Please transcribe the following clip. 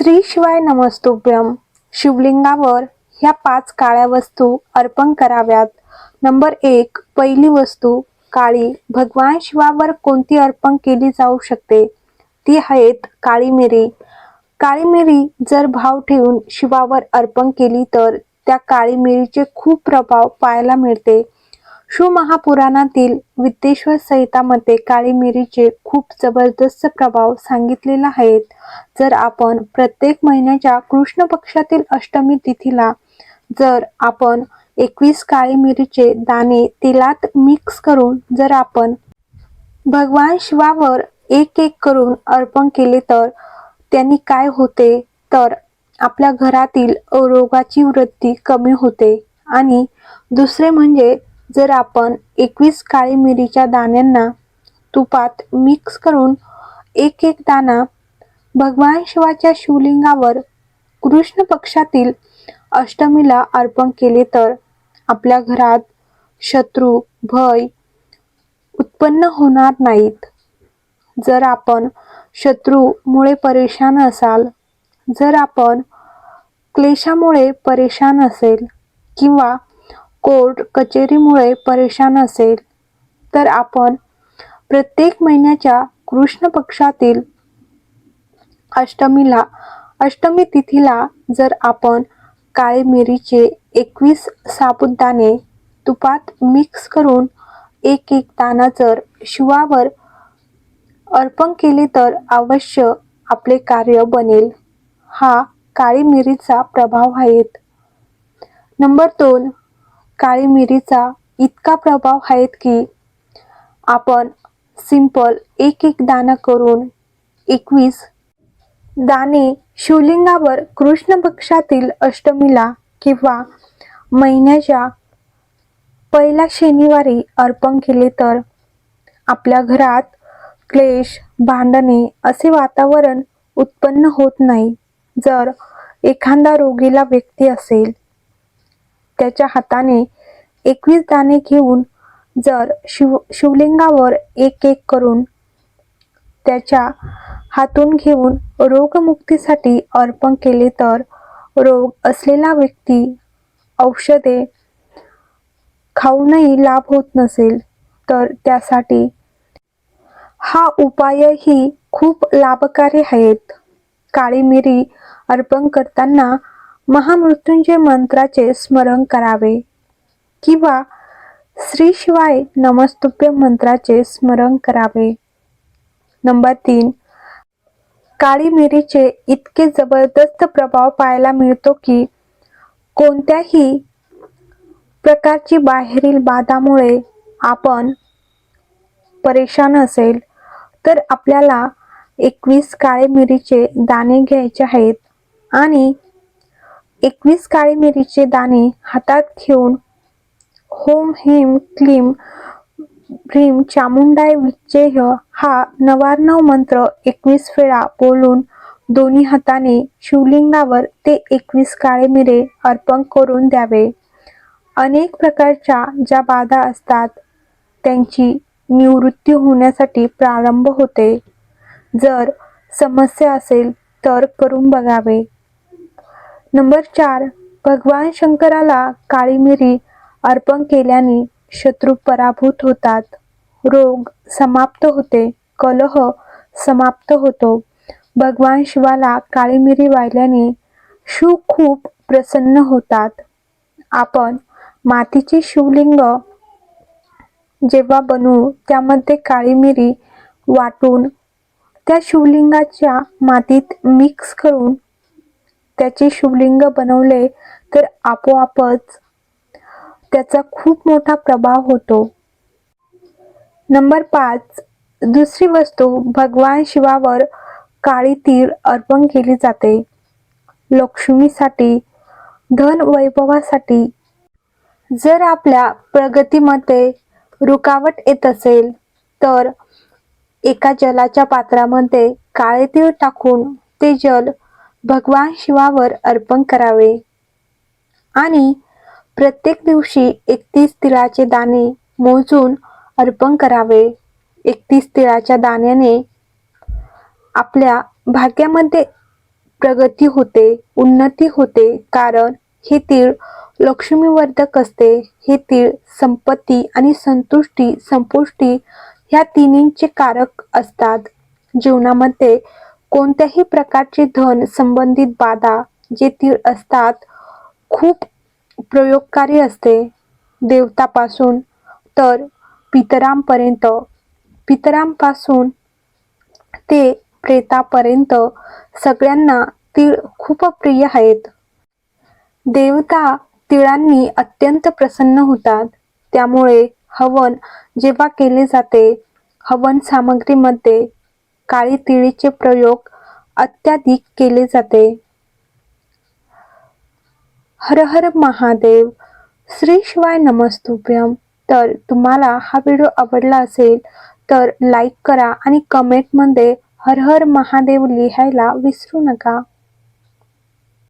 श्री शिवाय नमस्तुभ्यम शिवलिंगावर ह्या पाच काळ्या वस्तू अर्पण कराव्यात. नंबर एक पहिली वस्तू काळी. भगवान शिवावर कोणती अर्पण केली जाऊ शकते? ती आहेत काळी मिरी काळी मिरी जर भाव ठेवून शिवावर अर्पण केली तर त्या काळी मिरीचे खूप प्रभाव पाहायला मिळते. शिवमहापुराणातील विद्येश्वर संहितामध्ये काळी मिरीचे खूप जबरदस्त प्रभाव सांगितलेला आहेत. जर आपण प्रत्येक महिन्याच्या कृष्ण पक्षातील अष्टमी तिथीला जर आपण एकवीस काळी मिरीचे दाणे तेलात मिक्स करून जर आपण भगवान शिवावर एक एक करून अर्पण केले तर त्यांनी काय होते? तर आपल्या घरातील रोगाची वृत्ती कमी होते. आणि दुसरे म्हणजे जर आपण एकवीस काळी मिरीच्या दाण्यांना तुपात मिक्स करून एक एक दाणा भगवान शिवाच्या शिवलिंगावर कृष्ण पक्षातील अष्टमीला अर्पण केले तर आपल्या घरात शत्रू भय उत्पन्न होणार नाहीत. जर आपण शत्रूमुळे परेशान असाल जर आपण क्लेशामुळे परेशान असेल किंवा कोर्ट कचेरीमुळे परेशान असेल तर आपण प्रत्येक महिन्याच्या कृष्ण पक्षातील अष्टमीला अष्टमी तिथीला जर आपण काळे मिरीचे एकवीस साबुदाणे तुपात मिक्स करून एक एक दाना जर शिवावर अर्पण केले तर अवश्य आपले कार्य बनेल. हा काळी मिरीचा प्रभाव आहेत. नंबर दोन काळी मिरीचा इतका प्रभाव आहेत की आपण सिंपल एक एक दानं करून एकवीस दाणे शिवलिंगावर कृष्ण पक्षातील अष्टमीला किंवा महिन्याच्या पहिल्या शनिवारी अर्पण केले तर आपल्या घरात क्लेश भांडणे असे वातावरण उत्पन्न होत नाही. जर एखादा रोगीला व्यक्ती असेल त्याच्या हाताने एकवीस दाणे घेऊन जर शिव शिवलिंगावर एक एक करून त्याच्या हातून घेऊन रोगमुक्तीसाठी अर्पण केले तर रोग असलेला व्यक्ती औषधे खाऊनही लाभ होत नसेल तर त्यासाठी हा उपायही खूप लाभकारी आहेत. काळी मिरी अर्पण करताना महामृत्युंजय मंत्राचे स्मरण करावे. किंवा श्री शिवाय नमस्तुभ्य मंत्राचे स्मरण करावे. नंबर तीन काळी मिरीचे इतके जबरदस्त प्रभाव पाहायला मिळतो की कोणत्याही प्रकारची बाहेरील बाधामुळे आपण परेशान असेल तर आपल्याला एकवीस काळे मिरीचे दाणे घ्यायचे आहेत आणि एकवीस काळी मिरीचे दाणे हातात घेऊन होम हिम क्लीम भ्रीम चामुंडाय विच्चेह हा नवार्णव मंत्र एकवीस वेळा बोलून दोन्ही हाताने शिवलिंगावर ते एकवीस काळे मिरे अर्पण करून द्यावे. अनेक प्रकारच्या ज्या बाधा असतात त्यांची निवृत्ती होण्यासाठी प्रारंभ होते. जर समस्या असेल तर करून बघावे. नंबर चार भगवान शंकराला काळी मिरी अर्पण केल्याने शत्रू पराभूत होतात. रोग समाप्त होते. कलह समाप्त होतो. भगवान शिवाला काळी मिरी वाहिल्याने शिव खूप प्रसन्न होतात. आपण मातीचे शिवलिंग जेव्हा बनवू त्यामध्ये काळी मिरी वाटून त्या शिवलिंगाच्या मातीत मिक्स करून त्याचे शिवलिंग बनवले तर आपोआपच त्याचा खूप मोठा प्रभाव होतो. नंबर पाच. दुसरी वस्तू भगवान शिवावर काळी तीर अर्पण केली जाते. लक्ष्मीसाठी धन वैभवासाठी. जर आपल्या प्रगतीमध्ये रुकावट येत असेल तर एका जलाच्या पात्रामध्ये काळे तीळ टाकून ते जल भगवान शिवावर अर्पण करावे. आणि प्रत्येक दिवशी एकतीस तिळाचे दाणे मोजून अर्पण करावे. एकतीस तिळाच्या दाण्याने आपल्या भाग्यामध्ये प्रगती होते उन्नती होते. कारण हे तीळ लक्ष्मीवर्धक असते. हे तीळ संपत्ती आणि संतुष्टी संपुष्टी ह्या तिन्हींचे कारक असतात. जीवनामध्ये कोणत्याही प्रकारचे धन संबंधित बाधा जे तीळ असतात खूप प्रयोगकारी असते. देवतापासून तर पितरांपर्यंत. पितरांपासून ते प्रेतापर्यंत सगळ्यांना तीळ खूप प्रिय आहेत. देवता तिळांनी अत्यंत प्रसन्न होतात. त्यामुळे हवन जेव्हा केले जाते हवन सामग्रीमध्ये काळी तिळीचे प्रयोग अत्याधिक केले जाते. हर हर महादेव. श्री शिवाय नमस्तुभ्यम. तर तुम्हाला हा व्हिडिओ आवडला असेल तर लाईक करा आणि कमेंटमध्ये हर हर महादेव लिहायला विसरू नका.